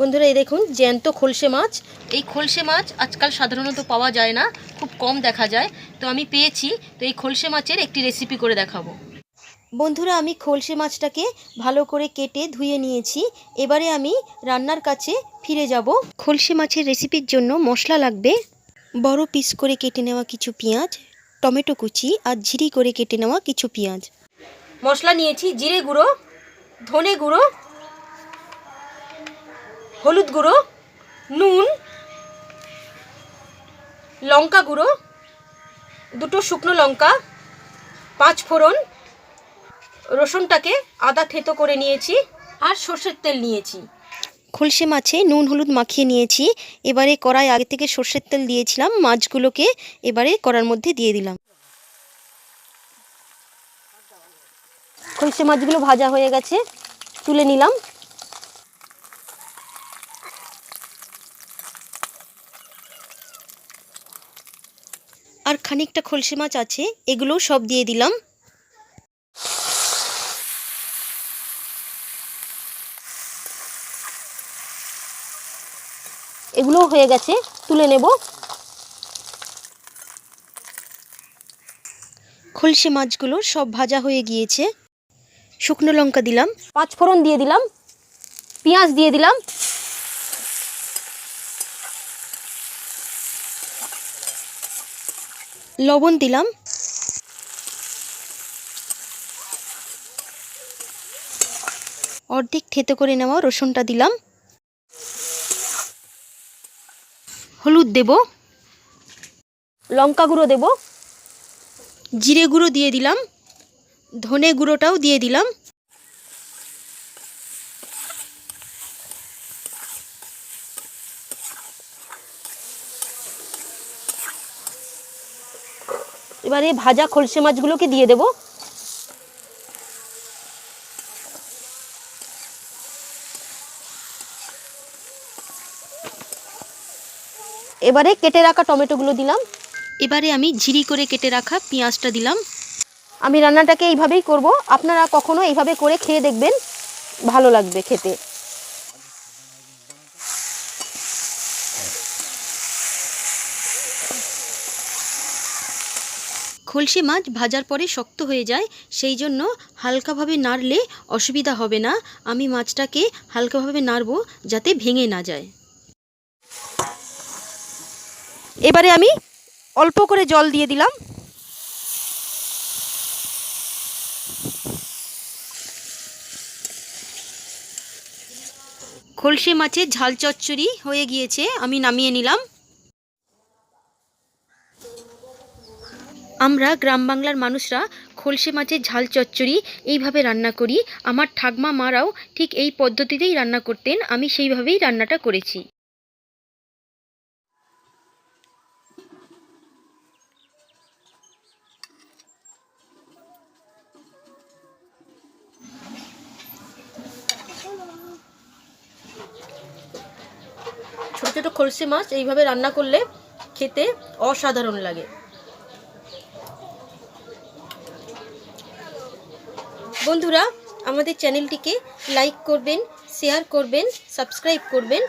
বন্ধুরা, এই দেখুন, জ্যান্ত খলসে মাছ। এই খলসে মাছ আজকাল সাধারণত পাওয়া যায় না, খুব কম দেখা যায়। তো আমি পেয়েছি, তো এই খলসে মাছের একটি রেসিপি করে দেখাবো। বন্ধুরা, আমি খলসে মাছটাকে ভালো করে কেটে ধুয়ে নিয়েছি। এবারে আমি রান্নার কাছে ফিরে যাব। খলসে মাছের রেসিপির জন্য মশলা লাগবে। বড় পিস করে কেটে নেওয়া কিছু পেঁয়াজ, টমেটো কুচি আর ঝিরি করে কেটে নেওয়া কিছু পেঁয়াজ। মশলা নিয়েছি, জিরে গুঁড়ো, ধনে গুঁড়ো হলুদ গুঁড়ো, নুন, লঙ্কা গুঁড়ো, দুটো শুকনো লঙ্কা, পাঁচ ফোড়ন, রসুনটাকে আদা থেতো করে নিয়েছি আর সর্ষের তেল নিয়েছি। খলসে মাছে নুন হলুদ মাখিয়ে নিয়েছি, এবারে কড়াই আগে থেকে সর্ষের তেল দিয়েছিলাম, মাছগুলোকে এবারে কড়ার মধ্যে দিয়ে দিলাম। খলসে মাছগুলো ভাজা হয়ে গেছে, তুলে নিলাম। আর খানিকটা খলসে মাছ আছে, এগুলোও সব দিয়ে দিলাম। এগুলোও হয়ে গেছে, তুলে নেব। খলসে মাছগুলো সব ভাজা হয়ে গিয়েছে। শুকনো লঙ্কা দিলাম। পাঁচ ফোড়ন দিয়ে দিলাম। পেঁয়াজ দিয়ে দিলাম। লবণ দিলাম। অর্ধেক থেতো করে নেওয়া রসুনটা দিলাম। হলুদ দেব। লঙ্কা গুঁড়ো দেব। জিরে গুঁড়ো দিয়ে দিলাম। ধনে গুঁড়োটাও দিয়ে দিলাম। এবারে ভাজা খলসে মাছগুলোকে দিয়ে দেব। এবারে কেটে রাখা টমেটোগুলো দিলাম। এবারে আমি ঝিরি করে কেটে রাখা পেঁয়াজটা দিলাম। আমি রান্নাটাকে এইভাবেই করব। আপনারা কখনো এইভাবে করে খেয়ে দেখবেন। ভালো লাগবে খেতে। খলসে মাছ ভাজার পরে শক্ত হয়ে যায়, সেই জন্য হালকাভাবে নাড়লে অসুবিধা হবে না। আমি মাছটাকে হালকাভাবে নাড়বো যাতে ভেঙে না যায়। এবারে আমি অল্প করে জল দিয়ে দিলাম। খলসে মাছের ঝাল চচ্চড়ি হয়ে গিয়েছে, আমি নামিয়ে নিলাম। আমরা গ্রাম বাংলার মানুষরা খলসে মাছের ঝাল চচ্চড়ি এইভাবে রান্না করি। আমার ঠাকমা মারাও ঠিক এই পদ্ধতিতেই রান্না করতেন, আমি সেইভাবেই রান্নাটা করেছি। ছোট ছোট খলসে মাছ এইভাবে রান্না করলে খেতে অসাধারণ লাগে। বন্ধুরা আমাদের চ্যানেলটিকে লাইক করবেন শেয়ার করবেন সাবস্ক্রাইব করবেন।